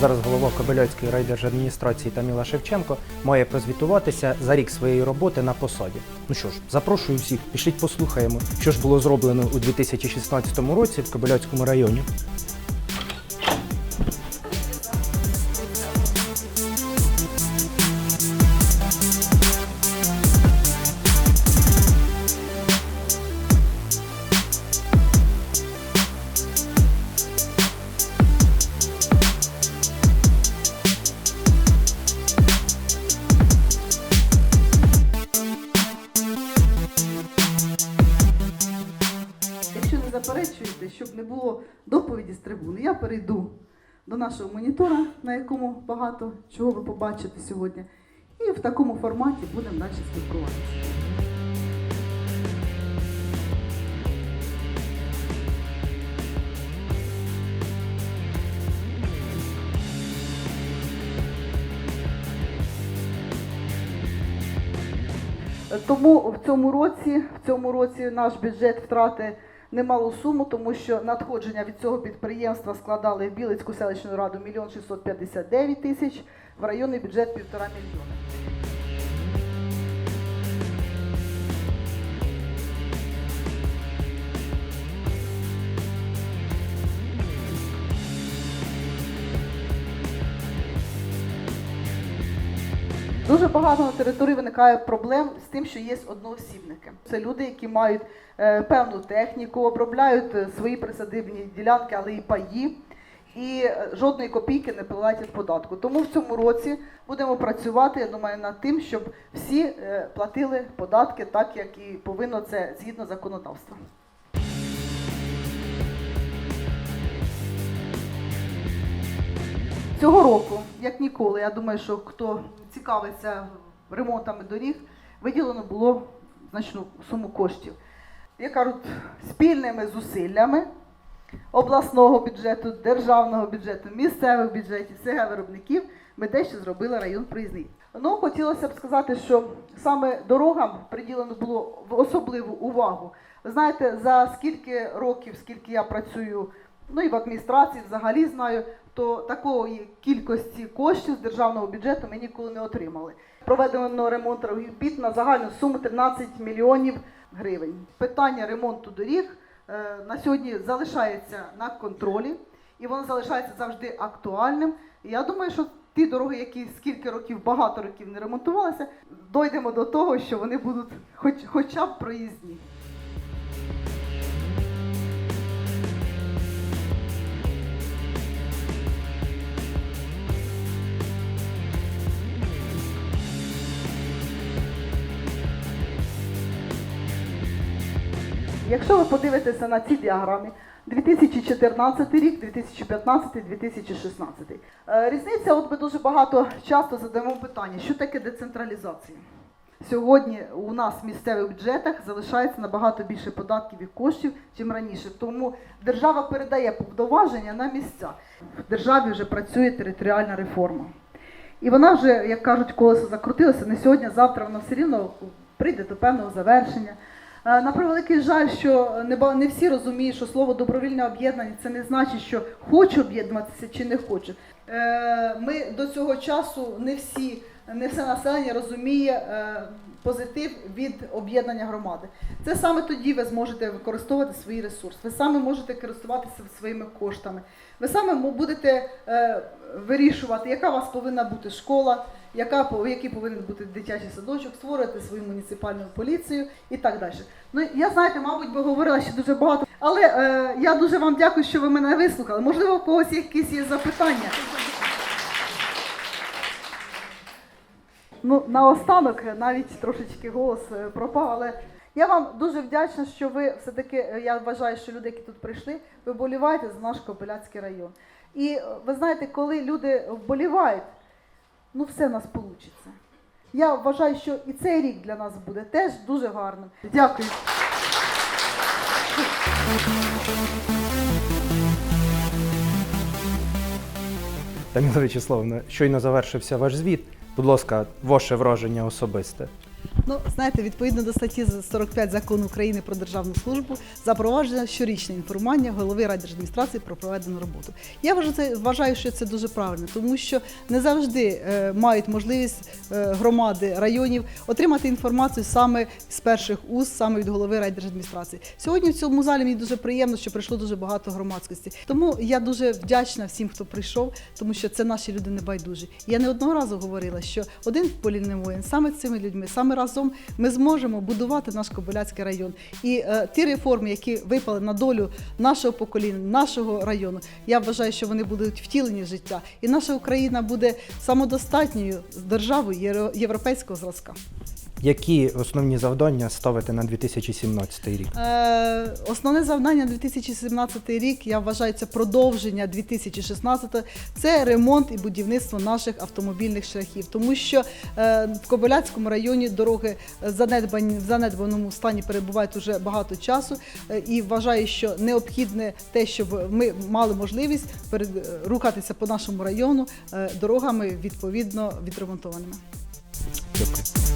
Зараз голова Кобильоцької райдержадміністрації Таміла Шевченко має прозвітуватися за рік своєї роботи на посаді. Ну що ж, запрошую всіх, пішліть послухаємо, що ж було зроблено у 2016 році в Кобильоцькому районі. Щоб не було доповіді з трибуни, я перейду до нашого монітора, на якому багато чого ви побачите сьогодні. І в такому форматі будемо далі спілкуватися. Тому в цьому році, в цьому році наш бюджет втрати немалу суму, тому що надходження від цього підприємства складали в Білицьку селищну раду 1 659 тисяч, в районний бюджет 1,5 мільйона. Дуже багато на території виникає проблем з тим, що є одноосібники. Це люди, які мають е, певну техніку, обробляють е, свої присадибні ділянки, але і паї, і е, жодної копійки не платять податку. Тому в цьому році будемо працювати, я думаю, над тим, щоб всі платили податки так, як і повинно це згідно законодавства. Цього року, як ніколи, я думаю, що хто цікавиться ремонтами доріг, виділено було значну суму коштів. Я кажу, спільними зусиллями обласного бюджету, державного бюджету, місцевих бюджетів, СГ виробників ми дещо зробили район проїзний. Ну, хотілося б сказати, що саме дорогам приділено було особливу увагу. Ви знаєте, за скільки років, скільки я працюю, ну і в адміністрації взагалі знаю, то такої кількості коштів з державного бюджету ми ніколи не отримали. Проведено ремонт робіт на загальну суму 13 мільйонів гривень. Питання ремонту доріг е, на сьогодні залишається на контролі, і воно залишається завжди актуальним. Я думаю, що ті дороги, які скільки років, багато років не ремонтувалися, дойдемо до того, що вони будуть хоч, хоча б проїзні. Якщо ви подивитеся на ці діаграми, 2014 рік, 2015, 2016. Е, Різниця, от ми дуже багато часто задаємо питання, що таке децентралізація? Сьогодні у нас в місцевих бюджетах залишається набагато більше податків і коштів, чим раніше. Тому держава передає повноваження на місця. В державі вже працює територіальна реформа. І вона вже, як кажуть, колесо закрутилося, не сьогодні, а завтра вона все рівно прийде до певного завершення. Е, На превеликий жаль, що не, всі розуміють, що слово добровільне об'єднання це не значить, що хочу об'єднуватися чи не хочу. Е, Ми до цього часу не всі, не все населення розуміє е, позитив від об'єднання громади. Це саме тоді ви зможете використовувати свої ресурси. Ви саме можете користуватися своїми коштами. Ви саме будете вирішувати, яка у вас повинна бути школа, яка який повинен бути дитячий садочок, створювати свою муніципальну поліцію і так далі. Ну я знаєте, мабуть, би говорила ще дуже багато, але е, я дуже вам дякую, що ви мене вислухали. Можливо, у когось якісь є запитання. Ну, наостанок навіть трошечки голос е, пропав, але я вам дуже вдячна, що ви все-таки, е, я вважаю, що люди, які тут прийшли, ви вболіваєте за наш Копиляцький район. І е, ви знаєте, коли люди вболівають, ну все в нас вийде. Я вважаю, що і цей рік для нас буде теж дуже гарним. Дякую. Таміла Вячеславовна, щойно завершився ваш звіт. Будь ласка, ваше враження особисте. Ну, знаєте, відповідно до статті 45 закону України про державну службу запроваджено щорічне інформування голови райдержадміністрації про проведену роботу. Я вважаю, що це дуже правильно, тому що не завжди е, мають можливість е, громади районів отримати інформацію саме з перших уст, саме від голови райдержадміністрації. Сьогодні в цьому залі мені дуже приємно, що прийшло дуже багато громадськості. Тому я дуже вдячна всім, хто прийшов, тому що це наші люди небайдужі. Я не одного разу говорила, що один в полі не воїн, саме цими людьми, саме разом ми зможемо будувати наш Кобиляцький район. І е, ті реформи, які випали на долю нашого покоління, нашого району, я вважаю, що вони будуть втілені в життя. І наша Україна буде самодостатньою державою європейського зразка. Які основні завдання ставите на 2017 рік? Е, основне завдання 2017 рік, я вважаю, це продовження 2016 це ремонт і будівництво наших автомобільних шляхів. Тому що е, в Кобиляцькому районі дороги занедбані, в занедбаному стані перебувають уже багато часу. Е, і вважаю, що необхідне те, щоб ми мали можливість перед, рухатися по нашому району е, дорогами відповідно відремонтованими. Дякую.